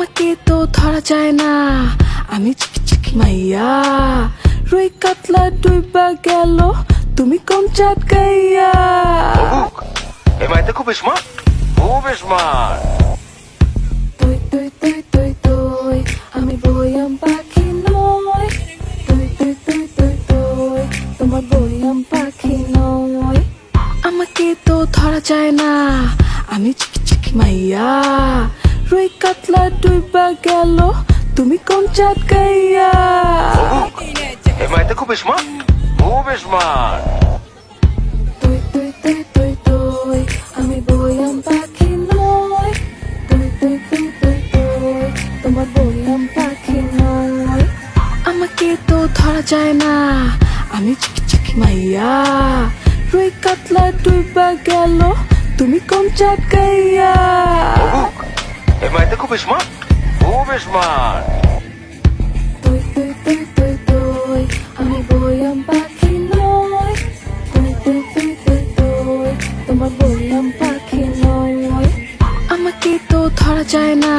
আমাকে তো ধরা যায় না। আমি চিকি মাইয়া রুই কাতলা ডুইবা গেল তুমি কম চাটকাইয়া বুক এই মাইতে খুব স্মার্ট খুব স্মার্ট তুই তুই তুই তুই তুই আমি বইয়াম পাখি নয় তুই তুই তুই তুই তুই তোমার বইয়াম পাখি নয় আমাকে তো ধরা যায় না আমি চিকি চিকি মাইয়া রুই কাতলা ডুইবা গেল। তুমি কম চাটকাইয়া বুক এই মাইতে খুব স্মার্ট। খুব স্মার্ট। তুই তুই তুই তুই তুই আমি বইয়াম পাখি নয় তুই তুই তুই তুই তুই তোমার বইয়াম পাখি নয় আমাকে তো ধরা যায় না আমি চিকি চিকি মাইয়া। রুই কাতলা ডুইবা গেল তুমি কম চাটকাইয়া বুক খুব স্মার্ট খুব স্মার্ট তুই তুই তুই তুই তুই আমি বইয়াম পাখি নয় তুই তুই তুই তুই তুই তোমার বইয়াম পাখি নয় আমাকে তো ধরা যায় না